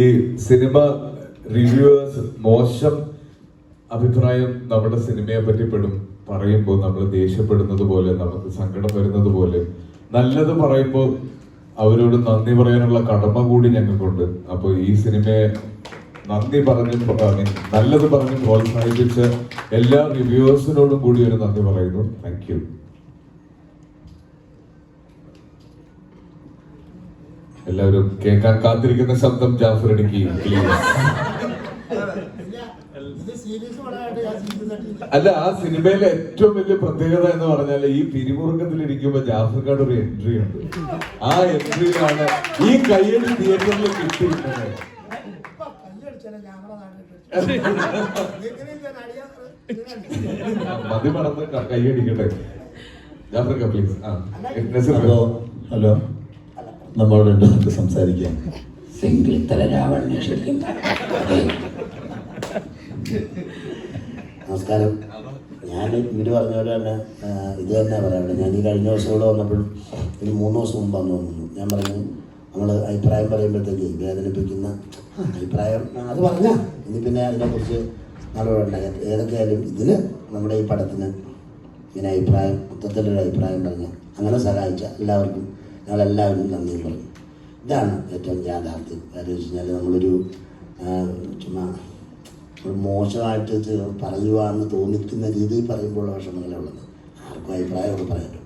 ഈ cinema reviewers മോശം അഭിപ്രായം നമ്മുടെ സിനിമയെ പറ്റി പെടും പറയുമ്പോൾ നമ്മൾ ദേഷ്യപ്പെടുന്നത് പോലെ നമുക്ക് സങ്കടം വരുന്നത് പോലെ. നല്ലത് പറയുമ്പോൾ അവരോട് നന്ദി പറയാനുള്ള കടമ കൂടി ഞങ്ങൾക്കുണ്ട്. അപ്പോൾ ഈ സിനിമയെ നന്ദി പറഞ്ഞു നല്ലത് പറഞ്ഞ് പ്രോത്സാഹിപ്പിച്ച എല്ലാ റിവ്യൂവേഴ്സിനോടും കൂടി ഒരു നന്ദി പറയുന്നു. താങ്ക് എല്ലാവരും കേൾക്കാൻ കാത്തിരിക്കുന്ന ശബ്ദം ജാഫർ എടുക്കുകയും അല്ല ആ സിനിമയിലെ ഏറ്റവും വലിയ പ്രത്യേകത എന്ന് പറഞ്ഞാൽ ഈ പിരിമുറുക്കത്തിൽ ഇരിക്കുമ്പോ ജാഫർക്കാട് ഒരു എൻട്രി ഉണ്ട്. ആ എൻട്രിയിലാണ് ഈ കയ്യടി തിയേറ്ററിൽ കിട്ടിയിരുന്നത് മതി മറന്ന് ക- കയ്യടിക്കട്ടെ ജാഫർക്ക പ്ലീസ് ആ ഹലോ ഹലോ. നമ്മളോട് രണ്ട് നമുക്ക് സംസാരിക്കാം? സിംഗിൾ തല രാവണനെ ശരിക്കും നമസ്കാരം. ഞാൻ ഇവർ പറഞ്ഞ പോലെ തന്നെ ഇത് തന്നെ പറയാനുള്ളത് ഞാൻ ഈ കഴിഞ്ഞ ദിവസം ഇവിടെ വന്നപ്പോഴും ഇനി മൂന്ന് ദിവസം മുമ്പ് വന്നു വന്നു ഞാൻ പറഞ്ഞു നമ്മൾ അഭിപ്രായം പറയുമ്പോഴത്തേക്ക് വേദനിപ്പിക്കുന്ന അഭിപ്രായം അത് പറഞ്ഞ. ഇനി പിന്നെ അതിനെക്കുറിച്ച് മറുപടി ഏതൊക്കെയായാലും ഇതിന് നമ്മുടെ ഈ പടത്തിന് ഇങ്ങനെ അഭിപ്രായം മൊത്തത്തിലൊരു അഭിപ്രായം പറഞ്ഞ് അങ്ങനെ സഹായിച്ച എല്ലാവർക്കും ഞങ്ങളെല്ലാവരും നന്ദി പറഞ്ഞു. ഇതാണ് ഏറ്റവും യാഥാർത്ഥ്യം. കാര്യം വെച്ച് കഴിഞ്ഞാൽ നമ്മളൊരു ചുമ്മാ ഒരു മോശമായിട്ട് എന്ന് തോന്നിക്കുന്ന രീതിയിൽ പറയുമ്പോഴുള്ള വിഷമങ്ങളെ ഉള്ളത്. ആർക്കും അഭിപ്രായമൊക്കെ പറയാമല്ലോ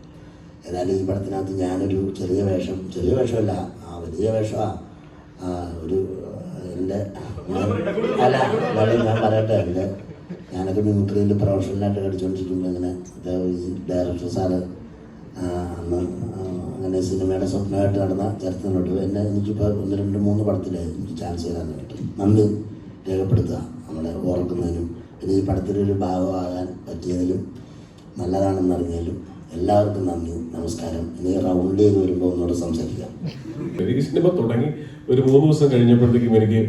ഏതായാലും ഈ പടത്തിനകത്ത് ഞാനൊരു ചെറിയ വേഷം ചെറിയ വേഷമല്ല ആ വലിയ വേഷമാണ് ഒരു എന്റെ അല്ല എന്നാലും ഞാൻ പറയട്ടെ. എന്റെ ഞാനൊക്കെ മിമിക്രിയിൽ പ്രൊഫഷണലായിട്ട് കളിച്ചുകൊണ്ടിരിക്കുമ്പോൾ ഇങ്ങനെ ഡയറക്ടർ സാറ് അന്ന് അങ്ങനെ സിനിമയുടെ സ്വപ്നമായിട്ട് നടന്ന ചരിത്രങ്ങളുണ്ട് എന്നെ എനിക്കിപ്പോൾ ഒന്ന് രണ്ട് മൂന്ന് പടത്തിലായി എനിക്ക് ചാൻസ് തരാനായിട്ട് നന്ദി രേഖപ്പെടുത്തുക നമ്മളെ ഓർക്കുന്നതിനും പിന്നെ ഈ പടത്തിലൊരു ഭാഗമാകാൻ പറ്റിയതിലും നല്ലതാണെന്ന് അറിഞ്ഞതിലും എല്ലാവർക്കും നന്ദി നമസ്കാരം. ഇനി റൗണ്ട് ചെയ്ത് വരുമ്പോൾ ഒന്നുകൂടെ സംസാരിക്കാം. എനിക്ക് സിനിമ തുടങ്ങി ഒരു മൂന്ന് ദിവസം കഴിഞ്ഞപ്പോഴത്തേക്കും എനിക്ക്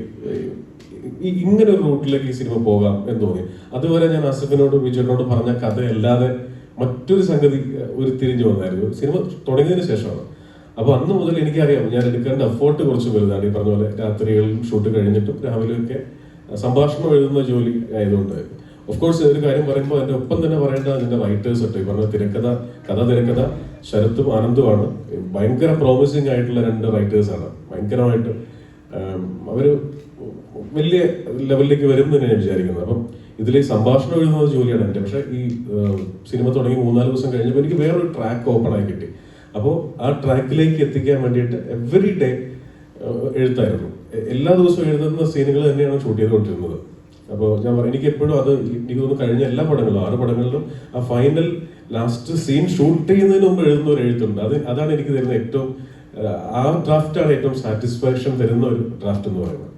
ഇങ്ങനെ ഒരു റൂട്ടിലേക്ക് ഈ സിനിമ പോകാം എന്ന് തോന്നി. അതുവരെ ഞാൻ അസഫിനോട് വിജയനോട് പറഞ്ഞ കഥയല്ലാതെ മറ്റൊരു സംഗതി ഒരു തിരിഞ്ഞു വന്നായിരുന്നു. സിനിമ തുടങ്ങിയതിന് ശേഷമാണ്. അപ്പോൾ അന്ന് മുതൽ എനിക്കറിയാം ഞാൻ എടുക്കേണ്ട എഫേർട്ട് കുറച്ച് വലുതാണ്. ഈ പറഞ്ഞ പോലെ രാത്രികളിൽ ഷൂട്ട് കഴിഞ്ഞിട്ടും രാവിലെയൊക്കെ സംഭാഷണം എഴുതുന്ന ജോലി ആയതുകൊണ്ട്. ഓഫ് കോഴ്സ് ഒരു കാര്യം പറയുമ്പോൾ എന്റെ ഒപ്പം തന്നെ പറയേണ്ട അതിന്റെ റൈറ്റേഴ്സ് ഉണ്ട്. ഈ പറഞ്ഞ തിരക്കഥ കഥ തിരക്കഥ ശരത്തും ആനന്ദുമാണ്. ഭയങ്കര പ്രോമിസിങ് ആയിട്ടുള്ള രണ്ട് റൈറ്റേഴ്സാണ് ഭയങ്കരമായിട്ട് അവർ വലിയ ലെവലിലേക്ക് വരും എന്ന് ഞാൻ വിചാരിക്കുന്നത്. അപ്പം ഇതിൽ സംഭാഷണം എഴുതുന്നത് ജോലിയാണ് എന്റെ. പക്ഷേ ഈ സിനിമ തുടങ്ങി മൂന്നാൽ ദിവസം കഴിഞ്ഞപ്പോൾ എനിക്ക് വേറൊരു ട്രാക്ക് ഓപ്പൺ ആയി കിട്ടി. അപ്പോൾ ആ ട്രാക്കിലേക്ക് എത്തിക്കാൻ വേണ്ടിയിട്ട് എവറി ഡേ എഴുത്തായിരുന്നു. എല്ലാ ദിവസവും എഴുതുന്ന സീനുകൾ തന്നെയാണ് ഷൂട്ട് ചെയ്തുകൊണ്ടിരുന്നത്. അപ്പോൾ ഞാൻ പറയും എനിക്ക് എപ്പോഴും അത് എനിക്ക് തോന്നുന്നു കഴിഞ്ഞ എല്ലാ പടങ്ങളിലും ആറ് പടങ്ങളിലും ആ ഫൈനൽ ലാസ്റ്റ് സീൻ ഷൂട്ട് ചെയ്യുന്നതിന് മുമ്പ് എഴുതുന്ന ഒരു എഴുത്തുണ്ട്. അത് അതാണ് എനിക്ക് തരുന്ന ഏറ്റവും ആ ഡ്രാഫ്റ്റാണ് ഏറ്റവും സാറ്റിസ്ഫാക്ഷൻ തരുന്ന ഒരു ഡ്രാഫ്റ്റ് എന്ന് പറയുന്നത്.